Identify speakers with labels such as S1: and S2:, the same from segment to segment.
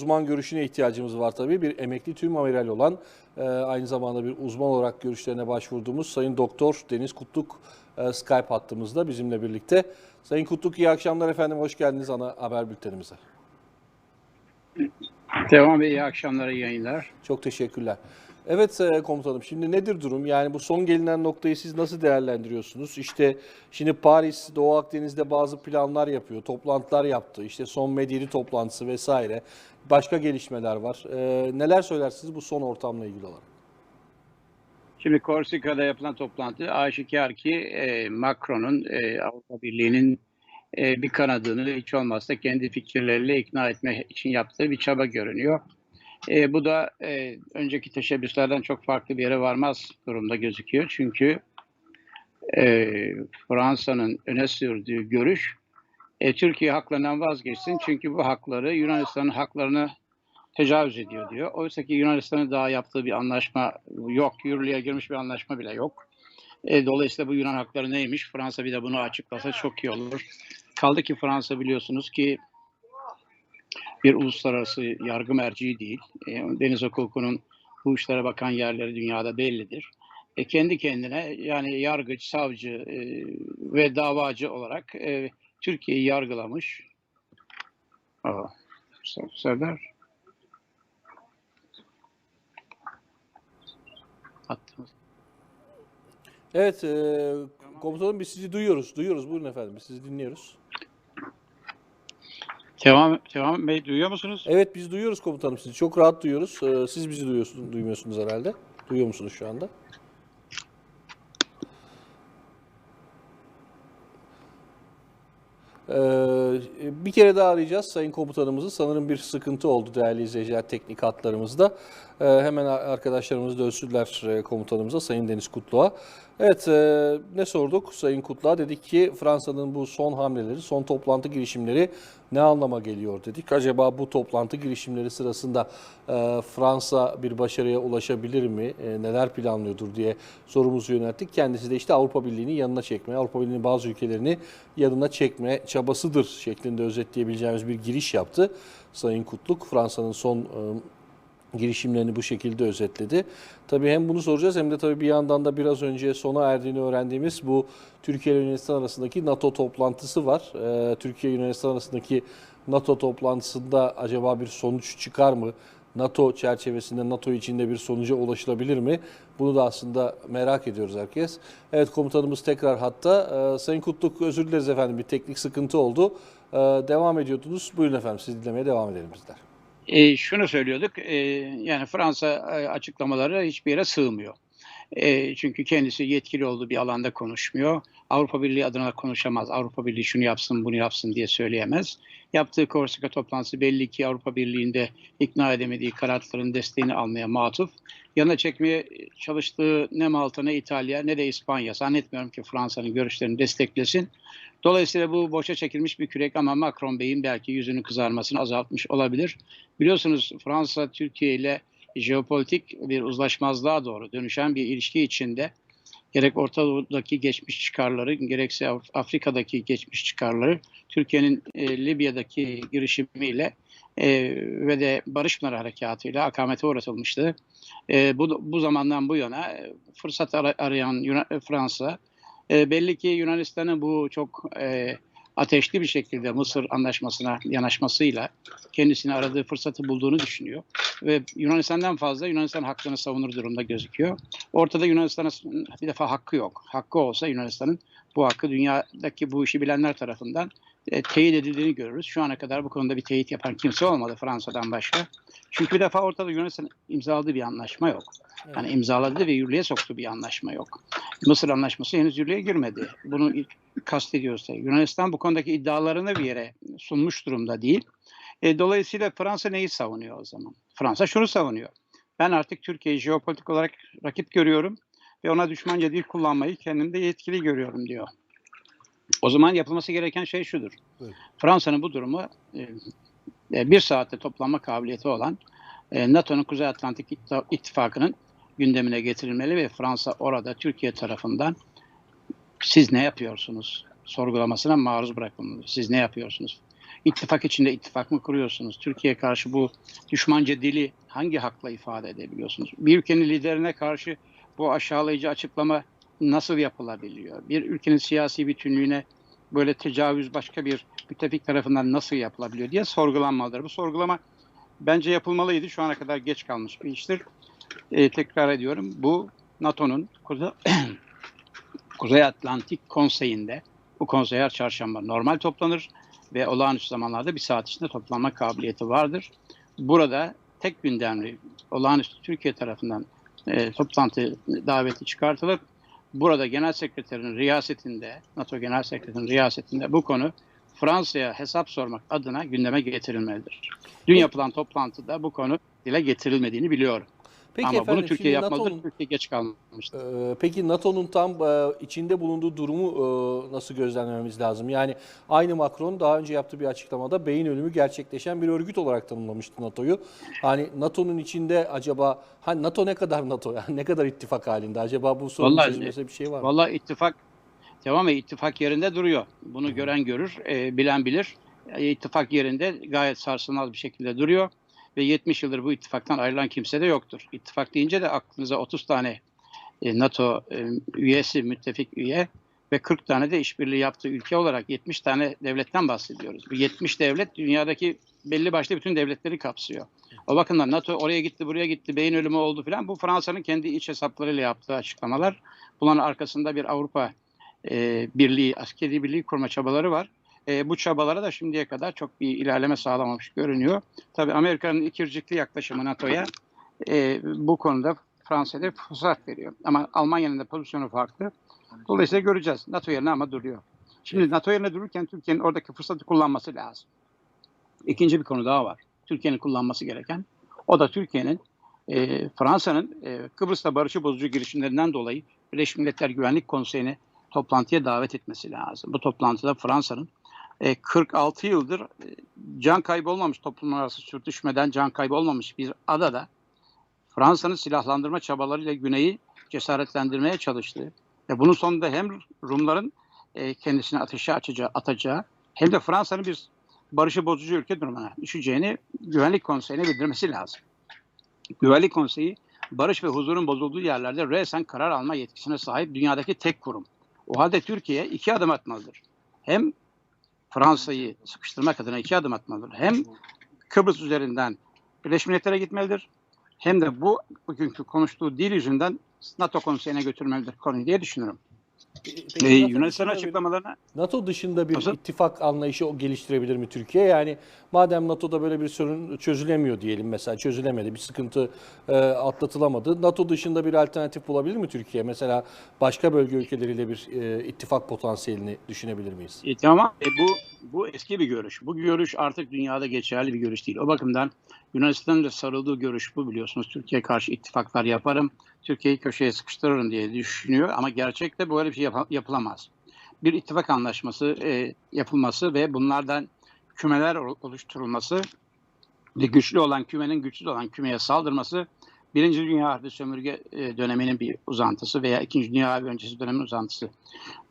S1: Uzman görüşüne ihtiyacımız var tabii. Bir emekli tüm amiral olan, e, aynı zamanda bir uzman olarak görüşlerine başvurduğumuz Sayın Doktor Deniz Kutluk e, Skype hattımızda bizimle birlikte. Sayın Kutluk iyi akşamlar efendim, hoş geldiniz ana haber bültenimize.
S2: Devam ve iyi akşamlar, iyi yayınlar.
S1: Çok teşekkürler. Evet e, komutanım şimdi nedir durum? Yani bu son gelinen noktayı siz nasıl değerlendiriyorsunuz? İşte şimdi Paris Doğu Akdeniz'de bazı planlar yapıyor, toplantılar yaptı. İşte son medyeli toplantısı vesaire. Başka gelişmeler var. E, neler söylersiniz bu son ortamla ilgili olarak?
S2: Şimdi Korsika'da yapılan toplantı aşikar ki e, Macron'un e, Avrupa Birliği'nin e, bir kanadını hiç olmazsa kendi fikirleriyle ikna etme için yaptığı bir çaba görünüyor. E, bu da e, önceki teşebbüslerden çok farklı bir yere varmaz durumda gözüküyor. Çünkü e, Fransa'nın öne sürdüğü görüş e, Türkiye haklarından vazgeçsin. Çünkü bu hakları Yunanistan'ın haklarını tecavüz ediyor diyor. Oysa ki Yunanistan'ın daha yaptığı bir anlaşma yok. Yürürlüğe girmiş bir anlaşma bile yok. E, dolayısıyla bu Yunan hakları neymiş? Fransa bir de bunu açıklasa çok iyi olur. Kaldı ki Fransa biliyorsunuz ki bir uluslararası yargı merciği değil. E, deniz hukukunun bu işlere bakan yerleri dünyada bellidir. E, kendi kendine yani yargıç, savcı e, ve davacı olarak e, Türkiye'yi yargılamış. Aa, Serdar. Attınız.
S1: Evet e, komutanım biz sizi duyuyoruz. Duyuyoruz buyurun efendim biz sizi dinliyoruz.
S2: Devam, devam Bey duyuyor musunuz?
S1: Evet biz duyuyoruz komutanım sizi. Çok rahat duyuyoruz. E, siz bizi duyuyorsunuz, duymuyorsunuz herhalde. Duyuyor musunuz şu anda? Ee, bir kere daha arayacağız Sayın Komutanımızı. Sanırım bir sıkıntı oldu değerli izleyiciler teknik hatlarımızda. Ee, hemen arkadaşlarımız dönsünler e, komutanımıza Sayın Deniz Kutluğa. Evet e, ne sorduk Sayın Kutluğa? Dedik ki Fransa'nın bu son hamleleri, son toplantı girişimleri ne anlama geliyor dedik. Acaba bu toplantı girişimleri sırasında e, Fransa bir başarıya ulaşabilir mi? E, neler planlıyordur diye sorumuzu yönelttik. Kendisi de işte Avrupa Birliği'ni yanına çekme, Avrupa Birliği'nin bazı ülkelerini yanına çekme çabasıdır şeklinde özetleyebileceğimiz bir giriş yaptı. Sayın Kutluk Fransa'nın son e, girişimlerini bu şekilde özetledi. Tabii hem bunu soracağız hem de tabii bir yandan da biraz önce sona erdiğini öğrendiğimiz bu Türkiye ile Yunanistan arasındaki NATO toplantısı var. Ee, Türkiye Yunanistan arasındaki NATO toplantısında acaba bir sonuç çıkar mı? NATO çerçevesinde NATO içinde bir sonuca ulaşılabilir mi? Bunu da aslında merak ediyoruz herkes. Evet komutanımız tekrar hatta. Ee, Sayın Kutluk özür dileriz efendim bir teknik sıkıntı oldu. Ee, devam ediyordunuz. Buyurun efendim siz dinlemeye devam edelim bizler.
S2: E, şunu söylüyorduk, e, yani Fransa e, açıklamaları hiçbir yere sığmıyor. E, çünkü kendisi yetkili olduğu bir alanda konuşmuyor. Avrupa Birliği adına konuşamaz. Avrupa Birliği şunu yapsın, bunu yapsın diye söyleyemez. Yaptığı Korsika toplantısı belli ki Avrupa Birliği'nde ikna edemediği kanatların desteğini almaya matuf. Yanına çekmeye çalıştığı ne Malta ne İtalya ne de İspanya. Zannetmiyorum ki Fransa'nın görüşlerini desteklesin. Dolayısıyla bu boşa çekilmiş bir kürek ama Macron Bey'in belki yüzünün kızarmasını azaltmış olabilir. Biliyorsunuz Fransa Türkiye ile jeopolitik bir uzlaşmazlığa doğru dönüşen bir ilişki içinde gerek Orta Doğu'daki geçmiş çıkarları gerekse Afrika'daki geçmiş çıkarları Türkiye'nin e, Libya'daki girişimiyle e, ve de Barış Pınarı Harekatı'yla akamete uğratılmıştı. E, bu, bu zamandan bu yana e, fırsat ar- arayan Yunan- Fransa e, belli ki Yunanistan'ın bu çok e, ateşli bir şekilde Mısır anlaşmasına yanaşmasıyla kendisini aradığı fırsatı bulduğunu düşünüyor. Ve Yunanistan'dan fazla Yunanistan haklarını savunur durumda gözüküyor. Ortada Yunanistan'ın bir defa hakkı yok. Hakkı olsa Yunanistan'ın bu hakkı dünyadaki bu işi bilenler tarafından e, teyit edildiğini görürüz. Şu ana kadar bu konuda bir teyit yapan kimse olmadı Fransa'dan başka. Çünkü bir defa ortada Yunanistan imzaladığı bir anlaşma yok. Yani imzaladığı ve yürürlüğe soktuğu bir anlaşma yok. Mısır anlaşması henüz yürürlüğe girmedi. Bunu kastediyorsa. Yunanistan bu konudaki iddialarını bir yere sunmuş durumda değil. E, dolayısıyla Fransa neyi savunuyor o zaman? Fransa şunu savunuyor. Ben artık Türkiye'yi jeopolitik olarak rakip görüyorum ve ona düşmanca dil kullanmayı kendimde yetkili görüyorum diyor. O zaman yapılması gereken şey şudur.
S1: Evet.
S2: Fransa'nın bu durumu e, e, bir saatte toplanma kabiliyeti olan e, NATO'nun Kuzey Atlantik İttifakı'nın gündemine getirilmeli ve Fransa orada Türkiye tarafından siz ne yapıyorsunuz sorgulamasına maruz bırakılmalı. Siz ne yapıyorsunuz? İttifak içinde ittifak mı kuruyorsunuz? Türkiye'ye karşı bu düşmanca dili hangi hakla ifade edebiliyorsunuz? Bir ülkenin liderine karşı bu aşağılayıcı açıklama nasıl yapılabiliyor? Bir ülkenin siyasi bütünlüğüne böyle tecavüz başka bir müttefik tarafından nasıl yapılabiliyor diye sorgulanmalıdır. Bu sorgulama bence yapılmalıydı. Şu ana kadar geç kalmış bir iştir. Ee, tekrar ediyorum. Bu NATO'nun Kuzey, Kuzey Atlantik Konseyi'nde bu konsey her çarşamba normal toplanır ve olağanüstü zamanlarda bir saat içinde toplanma kabiliyeti vardır. Burada tek gündemli olağanüstü Türkiye tarafından e, toplantı daveti çıkartılıp burada Genel Sekreterin riyasetinde, NATO Genel Sekreterinin riyasetinde bu konu Fransa'ya hesap sormak adına gündeme getirilmelidir. Dün yapılan toplantıda bu konu dile getirilmediğini biliyorum.
S1: Peki
S2: Ama
S1: efendim,
S2: bunu Türkiye yapmalıdır. Türkiye geç kalmıştır.
S1: Ee, Peki NATO'nun tam e, içinde bulunduğu durumu e, nasıl gözlemlememiz lazım? Yani aynı Macron daha önce yaptığı bir açıklamada beyin ölümü gerçekleşen bir örgüt olarak tanımlamıştı NATO'yu. Hani NATO'nun içinde acaba hani NATO ne kadar NATO yani ne kadar ittifak halinde acaba bu sorunun
S2: Vallahi-
S1: çözülmesine bir şey var mı?
S2: Vallahi ittifak devam et ittifak yerinde duruyor. Bunu gören görür, e, bilen bilir. E, ittifak yerinde gayet sarsılmaz bir şekilde duruyor ve 70 yıldır bu ittifaktan ayrılan kimse de yoktur. İttifak deyince de aklınıza 30 tane e, NATO e, üyesi, müttefik üye ve 40 tane de işbirliği yaptığı ülke olarak 70 tane devletten bahsediyoruz. Bu 70 devlet dünyadaki belli başlı bütün devletleri kapsıyor. O bakımdan NATO oraya gitti, buraya gitti, beyin ölümü oldu filan. Bu Fransa'nın kendi iç hesaplarıyla yaptığı açıklamalar. Bunların arkasında bir Avrupa e, birliği, askeri birliği kurma çabaları var. E, bu çabalara da şimdiye kadar çok bir ilerleme sağlamamış görünüyor. Tabii Amerika'nın ikircikli yaklaşımı NATO'ya e, bu konuda Fransa'da fırsat veriyor. Ama Almanya'nın da pozisyonu farklı. Dolayısıyla göreceğiz. NATO yerine ama duruyor. Şimdi NATO yerine dururken Türkiye'nin oradaki fırsatı kullanması lazım. İkinci bir konu daha var. Türkiye'nin kullanması gereken. O da Türkiye'nin e, Fransa'nın e, Kıbrıs'ta barışı bozucu girişimlerinden dolayı Birleşmiş Milletler Güvenlik Konseyi'ni toplantıya davet etmesi lazım. Bu toplantıda Fransa'nın e, 46 yıldır e, can kaybı olmamış toplum arası sürtüşmeden can kaybı olmamış bir adada Fransa'nın silahlandırma çabalarıyla Güney'i cesaretlendirmeye çalıştığı ve bunun sonunda hem Rumların e, kendisine ateşe açacağı, atacağı hem de Fransa'nın bir barışı bozucu ülke durumuna düşeceğini Güvenlik Konseyi'ne bildirmesi lazım. Güvenlik Konseyi barış ve huzurun bozulduğu yerlerde resen karar alma yetkisine sahip dünyadaki tek kurum. O halde Türkiye iki adım atmalıdır. Hem Fransa'yı sıkıştırmak adına iki adım atmalıdır. Hem Kıbrıs üzerinden Birleşmiş Milletler'e gitmelidir. Hem de bu bugünkü konuştuğu dil yüzünden NATO konseyine götürmelidir konuyu diye düşünüyorum.
S1: Peki NATO
S2: Yunanistan açıklamalarına
S1: NATO dışında bir
S2: Nasıl?
S1: ittifak anlayışı o geliştirebilir mi Türkiye? Yani madem NATO'da böyle bir sorun çözülemiyor diyelim mesela çözülemedi, bir sıkıntı e, atlatılamadı. NATO dışında bir alternatif bulabilir mi Türkiye? Mesela başka bölge ülkeleriyle bir e, ittifak potansiyelini düşünebilir miyiz?
S2: E, tamam. E, bu bu eski bir görüş. Bu görüş artık dünyada geçerli bir görüş değil. O bakımdan Yunanistan'ın da sarıldığı görüş bu biliyorsunuz. Türkiye karşı ittifaklar yaparım, Türkiye'yi köşeye sıkıştırırım diye düşünüyor. Ama gerçekte böyle bir şey yap- yapılamaz. Bir ittifak anlaşması e, yapılması ve bunlardan kümeler ol- oluşturulması ve güçlü olan kümenin güçsüz olan kümeye saldırması Birinci Dünya Harbi sömürge e, döneminin bir uzantısı veya İkinci Dünya Harbi öncesi dönemin uzantısı.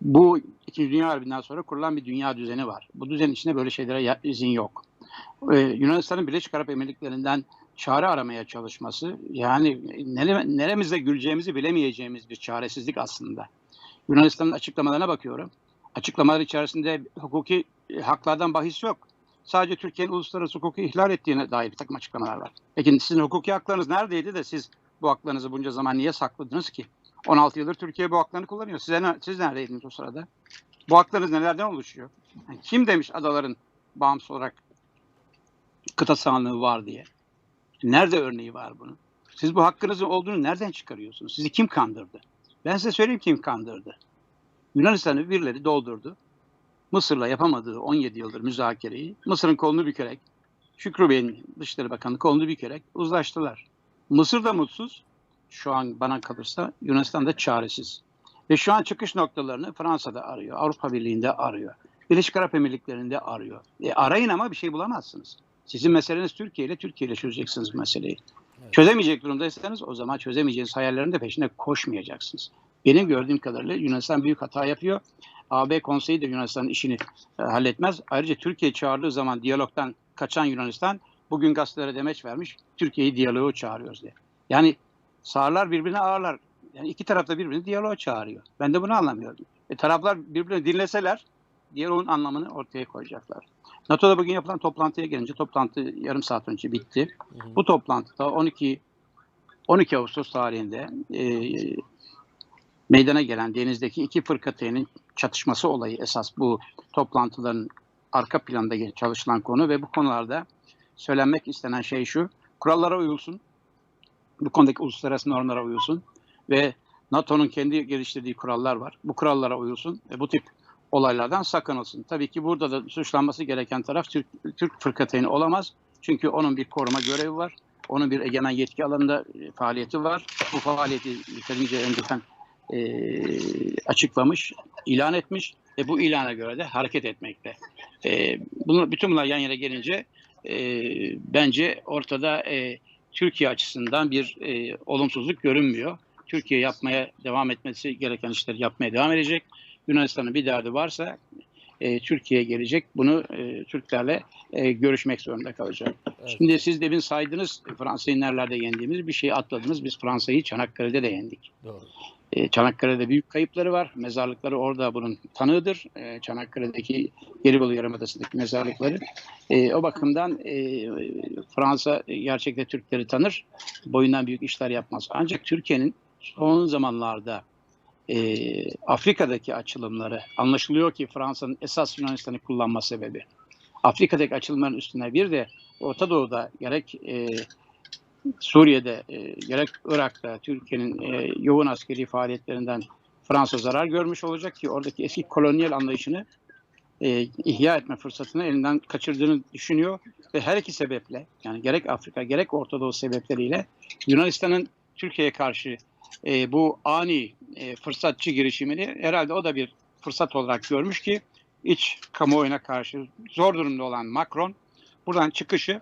S2: Bu İkinci Dünya Harbi'nden sonra kurulan bir dünya düzeni var. Bu düzenin içinde böyle şeylere izin yok. Ee, Yunanistan'ın Birleşik Arap Emirlikleri'nden çare aramaya çalışması yani nere, neremizde güleceğimizi bilemeyeceğimiz bir çaresizlik aslında. Yunanistan'ın açıklamalarına bakıyorum. Açıklamalar içerisinde hukuki e, haklardan bahis yok. Sadece Türkiye'nin uluslararası hukuku ihlal ettiğine dair bir takım açıklamalar var. Peki sizin hukuki haklarınız neredeydi de siz bu haklarınızı bunca zaman niye sakladınız ki? 16 yıldır Türkiye bu haklarını kullanıyor. Size, siz neredeydiniz o sırada? Bu haklarınız nelerden oluşuyor? Yani kim demiş adaların bağımsız olarak kıta sahanlığı var diye? Nerede örneği var bunun? Siz bu hakkınızın olduğunu nereden çıkarıyorsunuz? Sizi kim kandırdı? Ben size söyleyeyim kim kandırdı. Yunanistan'ı birileri doldurdu. Mısır'la yapamadığı 17 yıldır müzakereyi Mısır'ın kolunu bükerek, Şükrü Bey'in Dışişleri Bakanı kolunu bükerek uzlaştılar. Mısır da mutsuz. Şu an bana kalırsa Yunanistan da çaresiz. Ve şu an çıkış noktalarını Fransa'da arıyor, Avrupa Birliği'nde arıyor, Birleşik Arap Emirlikleri'nde arıyor. E arayın ama bir şey bulamazsınız. Sizin meseleniz Türkiye ile Türkiye ile çözeceksiniz bu meseleyi. Çözemeyecek durumdaysanız o zaman çözemeyeceğiniz hayallerin de peşinde koşmayacaksınız. Benim gördüğüm kadarıyla Yunanistan büyük hata yapıyor. AB konseyi de Yunanistan'ın işini e, halletmez. Ayrıca Türkiye çağırdığı zaman diyalogdan kaçan Yunanistan bugün gazetelere demeç vermiş. Türkiye'yi diyaloğa çağırıyoruz diye. Yani sağırlar birbirine ağırlar. Yani iki taraf da birbirini diyaloğa çağırıyor. Ben de bunu anlamıyorum. E, taraflar birbirini dinleseler diyaloğun anlamını ortaya koyacaklar. NATO'da bugün yapılan toplantıya gelince toplantı yarım saat önce bitti. Bu toplantıda 12 12 Ağustos tarihinde e, meydana gelen denizdeki iki fırkateyn'in çatışması olayı esas bu toplantıların arka planda çalışılan konu ve bu konularda söylenmek istenen şey şu. Kurallara uyulsun. Bu konudaki uluslararası normlara uyulsun ve NATO'nun kendi geliştirdiği kurallar var. Bu kurallara uyulsun ve bu tip olaylardan sakınılsın. Tabii ki burada da suçlanması gereken taraf Türk, Türk fırkateyni olamaz. Çünkü onun bir koruma görevi var. Onun bir egemen yetki alanında e, faaliyeti var. Bu faaliyeti yeterince önceden e, açıklamış, ilan etmiş ve bu ilana göre de hareket etmekte. E, bunu, bütün bunlar yan yana gelince e, bence ortada e, Türkiye açısından bir e, olumsuzluk görünmüyor. Türkiye yapmaya devam etmesi gereken işleri yapmaya devam edecek. Yunanistan'ın bir derdi varsa e, Türkiye'ye gelecek. Bunu e, Türklerle e, görüşmek zorunda kalacak.
S1: Evet.
S2: Şimdi siz demin saydınız Fransa'yı nerelerde yendiğimiz bir şeyi atladınız. Biz Fransa'yı Çanakkale'de de yendik.
S1: Doğru.
S2: E, Çanakkale'de büyük kayıpları var. Mezarlıkları orada bunun tanığıdır. E, Çanakkale'deki Gelibolu Yarımadası'ndaki mezarlıkları. E, o bakımdan e, Fransa gerçekten Türkleri tanır. Boyundan büyük işler yapmaz. Ancak Türkiye'nin son zamanlarda e, Afrika'daki açılımları anlaşılıyor ki Fransa'nın esas Yunanistan'ı kullanma sebebi. Afrika'daki açılımların üstüne bir de Orta Doğu'da gerek e, Suriye'de e, gerek Irak'ta Türkiye'nin e, yoğun askeri faaliyetlerinden Fransa zarar görmüş olacak ki oradaki eski kolonyal anlayışını e, ihya etme fırsatını elinden kaçırdığını düşünüyor ve her iki sebeple yani gerek Afrika gerek Orta Doğu sebepleriyle Yunanistan'ın Türkiye'ye karşı e, bu ani e, fırsatçı girişimini herhalde o da bir fırsat olarak görmüş ki iç kamuoyuna karşı zor durumda olan Macron buradan çıkışı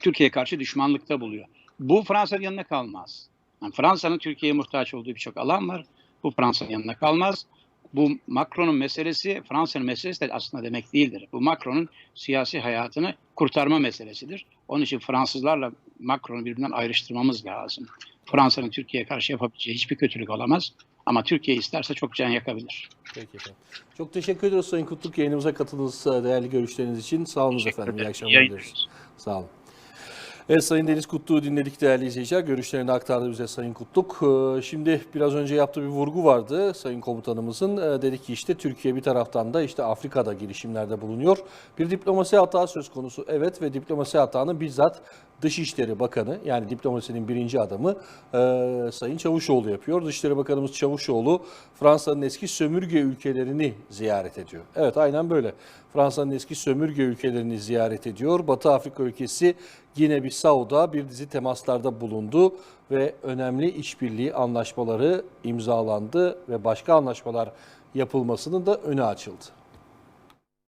S2: Türkiye'ye karşı düşmanlıkta buluyor. Bu Fransa'nın yanına kalmaz. Yani Fransa'nın Türkiye'ye muhtaç olduğu birçok alan var. Bu Fransa'nın yanına kalmaz. Bu Macron'un meselesi Fransa'nın meselesi de aslında demek değildir. Bu Macron'un siyasi hayatını kurtarma meselesidir. Onun için Fransızlarla Macron'u birbirinden ayrıştırmamız lazım. Fransa'nın Türkiye'ye karşı yapabileceği hiçbir kötülük olamaz. Ama Türkiye isterse çok can yakabilir.
S1: Peki efendim. Çok teşekkür ediyoruz Sayın Kutluk yayınımıza katıldığınız e, değerli görüşleriniz için. Sağ olun efendim. İyi akşamlar dileriz. Sağ olun. Evet Sayın Deniz Kutlu'yu dinledik değerli izleyiciler. Görüşlerini aktardı bize Sayın Kutluk. Ee, Şimdi biraz önce yaptığı bir vurgu vardı Sayın Komutanımızın. Ee, Dedi ki işte Türkiye bir taraftan da işte Afrika'da girişimlerde bulunuyor. Bir diplomasi hata söz konusu. Evet ve diplomasi hatanın bizzat Dışişleri Bakanı yani diplomasinin birinci adamı e, Sayın Çavuşoğlu yapıyor. Dışişleri Bakanımız Çavuşoğlu Fransa'nın eski sömürge ülkelerini ziyaret ediyor. Evet aynen böyle. Fransa'nın eski sömürge ülkelerini ziyaret ediyor. Batı Afrika ülkesi Gine Bissau'da bir dizi temaslarda bulundu ve önemli işbirliği anlaşmaları imzalandı ve başka anlaşmalar yapılmasının da önü açıldı.